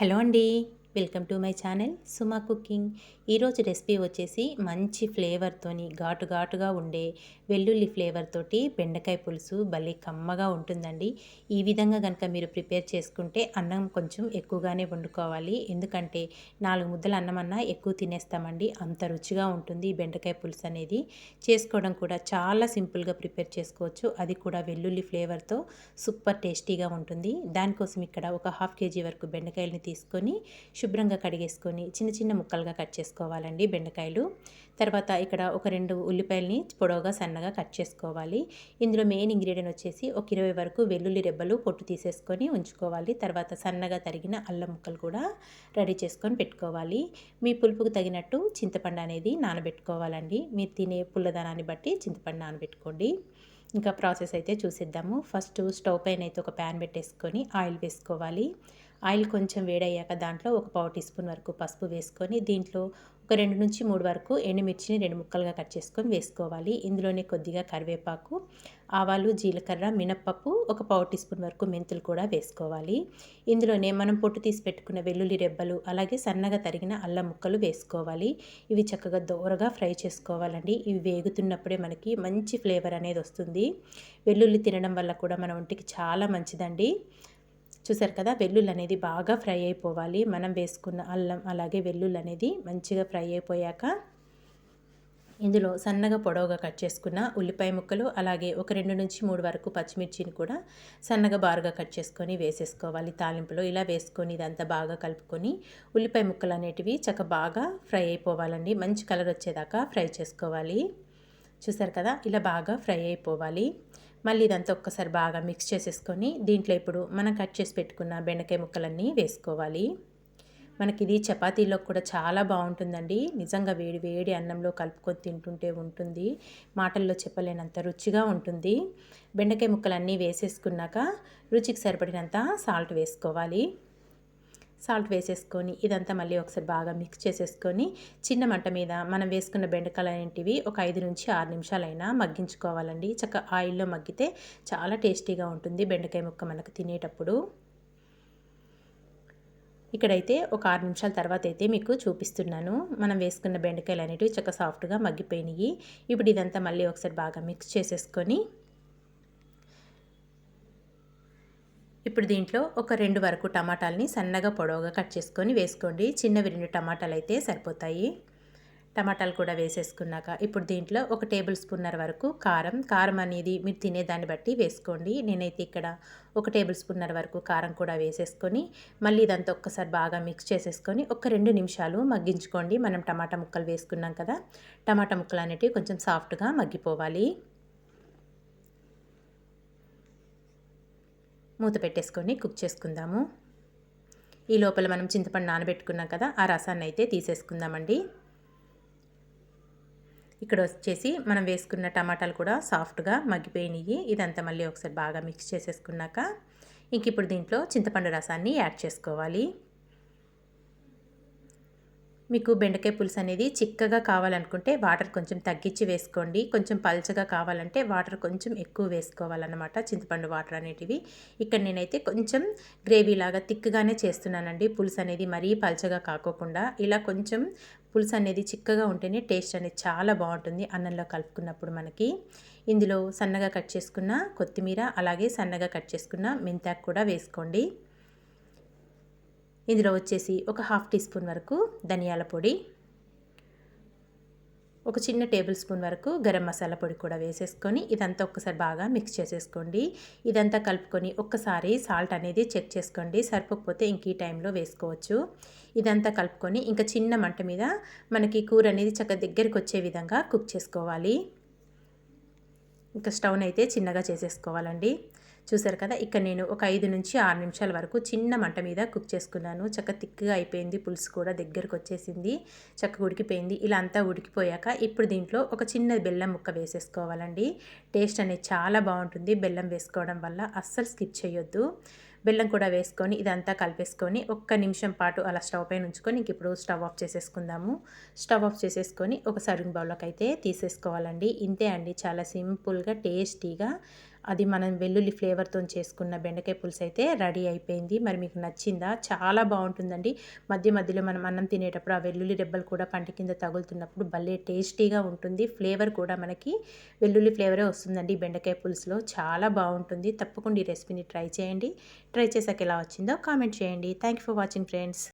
Hello అండి welcome to my channel Suma cooking ఈరోజు recipe వచ్చేసి మంచి ఫ్లేవర్తోని ఘాటు ఘాటుగా ఉండే వెల్లుల్లి ఫ్లేవర్ తోటి బెండకాయ పులుసు భలే కమ్మగా ఉంటుందండి. ఈ విధంగా కనుక మీరు ప్రిపేర్ చేసుకుంటే అన్నం కొంచెం ఎక్కువగానే వండుకోవాలి. ఎందుకంటే నాలుగు ముద్దల అన్నం అన్నా ఎక్కువ తినేస్తామండి. అంత రుచిగా ఉంటుంది ఈ బెండకాయ పులుసు అనేది. చేసుకోవడం కూడా చాలా సింపుల్గా ప్రిపేర్ చేసుకోవచ్చు. అది కూడా వెల్లుల్లి ఫ్లేవర్తో సూపర్ టేస్టీగా ఉంటుంది. దానికోసం ఇక్కడ ఒక హాఫ్ కేజీ వరకు బెండకాయలని తీసుకొని శుభ్రంగా కడిగేసుకొని చిన్న చిన్న ముక్కలుగా కట్ చేసుకోవాలండి బెండకాయలు. తర్వాత ఇక్కడ ఒక రెండు ఉల్లిపాయలని పొడవుగా సన్నగా కట్ చేసుకోవాలి. ఇందులో మెయిన్ ఇంగ్రీడియంట్ వచ్చేసి ఒక ఇరవై వరకు వెల్లుల్లి రెబ్బలు పొట్టు తీసేసుకొని ఉంచుకోవాలి. తర్వాత సన్నగా తరిగిన అల్లం ముక్కలు కూడా రెడీ చేసుకొని పెట్టుకోవాలి. మీ పులుపుకు తగినట్టు చింతపండు అనేది నానబెట్టుకోవాలండి. మీరు తినే పుల్లదనాన్ని బట్టి చింతపండు నానబెట్టుకోండి. ఇంకా ప్రాసెస్ అయితే చూసిద్దాము. ఫస్ట్ స్టవ్ పైన అయితే ఒక ప్యాన్ పెట్టేసుకొని ఆయిల్ వేసుకోవాలి. ఆయిల్ కొంచెం వేడయ్యాక దాంట్లో ఒక పావు టీ స్పూన్ వరకు పసుపు వేసుకొని దీంట్లో ఒక రెండు నుంచి మూడు వరకు ఎండుమిర్చిని రెండు ముక్కలుగా కట్ చేసుకొని వేసుకోవాలి. ఇందులోనే కొద్దిగా కరివేపాకు ఆవాలు జీలకర్ర మినప్పప్పు ఒక పావు టీ స్పూన్ వరకు మెంతులు కూడా వేసుకోవాలి. ఇందులోనే మనం పొట్టు తీసి పెట్టుకున్న వెల్లుల్లి రెబ్బలు అలాగే సన్నగా తరిగిన అల్లం ముక్కలు వేసుకోవాలి. ఇవి చక్కగా దోరగా ఫ్రై చేసుకోవాలండి. ఇవి వేగుతున్నప్పుడే మనకి మంచి ఫ్లేవర్ అనేది వస్తుంది. వెల్లుల్లి తినడం వల్ల కూడా మన ఒంటికి చాలా మంచిదండి. చూసారు కదా వెల్లుల్లి అనేది బాగా ఫ్రై అయిపోవాలి. మనం వేసుకున్న అల్లం అలాగే వెల్లుల్లి అనేది మంచిగా ఫ్రై అయిపోయాక ఇందులో సన్నగా పొడవుగా కట్ చేసుకున్న ఉల్లిపాయ ముక్కలు అలాగే ఒక రెండు నుంచి మూడు వరకు పచ్చిమిర్చిని కూడా సన్నగా బారుగా కట్ చేసుకొని వేసేసుకోవాలి. తాలింపులో ఇలా వేసుకొని ఇదంతా బాగా కలుపుకొని ఉల్లిపాయ ముక్కలు అనేటివి చక్క బాగా ఫ్రై అయిపోవాలండి. మంచి కలర్ వచ్చేదాకా ఫ్రై చేసుకోవాలి. చూసారు కదా ఇలా బాగా ఫ్రై అయిపోవాలి. మళ్ళీ ఇదంతా ఒక్కసారి బాగా మిక్స్ చేసేసుకొని దీంట్లో ఇప్పుడు మనం కట్ చేసి పెట్టుకున్న బెండకాయ ముక్కలన్నీ వేసుకోవాలి. మనకి ఇది చపాతీలో కూడా చాలా బాగుంటుందండి. నిజంగా వేడి వేడి అన్నంలో కలుపుకొని తింటుంటే ఉంటుంది. మాటల్లో చెప్పలేనంత రుచిగా ఉంటుంది. బెండకాయ ముక్కలన్నీ వేసేసుకున్నాక రుచికి సరిపడినంత సాల్ట్ వేసుకోవాలి. సాల్ట్ వేసేసుకొని ఇదంతా మళ్ళీ ఒకసారి బాగా మిక్స్ చేసేసుకొని చిన్న మంట మీద మనం వేసుకున్న బెండకాయలు అనేటివి ఒక ఐదు నుంచి ఆరు నిమిషాలైనా మగ్గించుకోవాలండి. చక్క ఆయిల్లో మగ్గితే చాలా టేస్టీగా ఉంటుంది బెండకాయ ముక్క మనకు తినేటప్పుడు. ఇక్కడైతే ఒక ఆరు నిమిషాల తర్వాత అయితే మీకు చూపిస్తున్నాను. మనం వేసుకున్న బెండకాయలు అనేటివి చక్క సాఫ్ట్గా మగ్గిపోయినాయి. ఇప్పుడు ఇదంతా మళ్ళీ ఒకసారి బాగా మిక్స్ చేసేసుకొని ఇప్పుడు దీంట్లో ఒక రెండు వరకు టమాటాలని సన్నగా పొడవుగా కట్ చేసుకొని వేసుకోండి. చిన్నవి రెండు టమాటాలు అయితే సరిపోతాయి. టమాటాలు కూడా వేసేసుకున్నాక ఇప్పుడు దీంట్లో ఒక టేబుల్ స్పూన్నర వరకు కారం. కారం అనేది మీరు తినేదాన్ని బట్టి వేసుకోండి. నేనైతే ఇక్కడ ఒక టేబుల్ స్పూన్నర వరకు కారం కూడా వేసేసుకొని మళ్ళీ ఇదంతా ఒక్కసారి బాగా మిక్స్ చేసేసుకొని ఒక రెండు నిమిషాలు మగ్గించుకోండి. మనం టమాటా ముక్కలు వేసుకున్నాం కదా టమాటా ముక్కలు అనేటివి కొంచెం సాఫ్ట్గా మగ్గిపోవాలి. మూత పెట్టేసుకొని కుక్ చేసుకుందాము. ఈ లోపల మనం చింతపండు నానబెట్టుకున్నాం కదా ఆ రసాన్ని అయితే తీసేసుకుందామండి. ఇక్కడ వచ్చేసి మనం వేసుకున్న టమాటాలు కూడా సాఫ్ట్గా మగ్గిపోయినాయి ఇదంతా మళ్ళీ ఒకసారి బాగా మిక్స్ చేసేసుకున్నాక ఇంక ఇప్పుడు దీంట్లో చింతపండు రసాన్ని యాడ్ చేసుకోవాలి. మీకు బెండకాయ పులుసు అనేది చిక్కగా కావాలనుకుంటే వాటర్ కొంచెం తగ్గించి వేసుకోండి. కొంచెం పల్చగా కావాలంటే వాటర్ కొంచెం ఎక్కువ వేసుకోవాలన్నమాట చింతపండు వాటర్ అనేటివి. ఇక్కడ నేనైతే కొంచెం గ్రేవీ లాగా తిక్కగానే చేస్తున్నానండి. పులుసు అనేది మరీ పల్చగా కాకోకుండా ఇలా కొంచెం పులుసు అనేది చిక్కగా ఉంటేనే టేస్ట్ అనేది చాలా బాగుంటుంది అన్నంలో కలుపుకున్నప్పుడు మనకి. ఇందులో సన్నగా కట్ చేసుకున్న కొత్తిమీర అలాగే సన్నగా కట్ చేసుకున్న మెంతాకు కూడా వేసుకోండి. ఇందులో వచ్చేసి ఒక హాఫ్ టీ స్పూన్ వరకు ధనియాల పొడి ఒక చిన్న టేబుల్ స్పూన్ వరకు గరం మసాలా పొడి కూడా వేసేసుకొని ఇదంతా ఒక్కసారి బాగా మిక్స్ చేసేసుకోండి. ఇదంతా కలుపుకొని ఒక్కసారి సాల్ట్ అనేది చెక్ చేసుకోండి. సరిపోకపోతే ఇంక ఈ టైంలో వేసుకోవచ్చు. ఇదంతా కలుపుకొని ఇంకా చిన్న మంట మీద మనకి కూర అనేది చక్కగా దగ్గరికి వచ్చే విధంగా కుక్ చేసుకోవాలి. ఇంకా స్టవ్ అయితే చిన్నగా చేసేసుకోవాలండి. చూసారు కదా ఇక్కడ నేను ఒక ఐదు నుంచి ఆరు నిమిషాల వరకు చిన్న మంట మీద కుక్ చేసుకున్నాను. చక్క తిక్కుగా అయిపోయింది పులుసు కూడా దగ్గరకు వచ్చేసింది చక్కగా ఉడికిపోయింది ఇలా అంతా ఉడికిపోయాక ఇప్పుడు దీంట్లో ఒక చిన్న బెల్లం ముక్క వేసేసుకోవాలండి. టేస్ట్ అనేది చాలా బాగుంటుంది బెల్లం వేసుకోవడం వల్ల అస్సలు స్కిప్ చేయొద్దు. బెల్లం కూడా వేసుకొని ఇదంతా కలిపేసుకొని ఒక్క నిమిషం పాటు అలా స్టవ్ పైన ఉంచుకొని ఇంక ఇప్పుడు స్టవ్ ఆఫ్ చేసేసుకుందాము. స్టవ్ ఆఫ్ చేసేసుకొని ఒక సర్వింగ్ బౌల్లోకి అయితే తీసేసుకోవాలండి. ఇంతే అండి చాలా సింపుల్గా టేస్టీగా అది మనం వెల్లుల్లి ఫ్లేవర్తో చేసుకున్న బెండకాయ పులుసు అయితే రెడీ అయిపోయింది. మరి మీకు నచ్చిందా? చాలా బాగుంటుందండి. మధ్య మధ్యలో మనం అన్నం తినేటప్పుడు ఆ వెల్లుల్లి రెబ్బలు కూడా పంట కింద తగులుతున్నప్పుడు భలే టేస్టీగా ఉంటుంది. ఫ్లేవర్ కూడా మనకి వెల్లుల్లి ఫ్లేవరే వస్తుందండి బెండకాయ పులుసులో. చాలా బాగుంటుంది. తప్పకుండా ఈ రెసిపీని ట్రై చేయండి. ట్రై చేసాక ఎలా వచ్చిందో కామెంట్ చేయండి. Thank for watching friends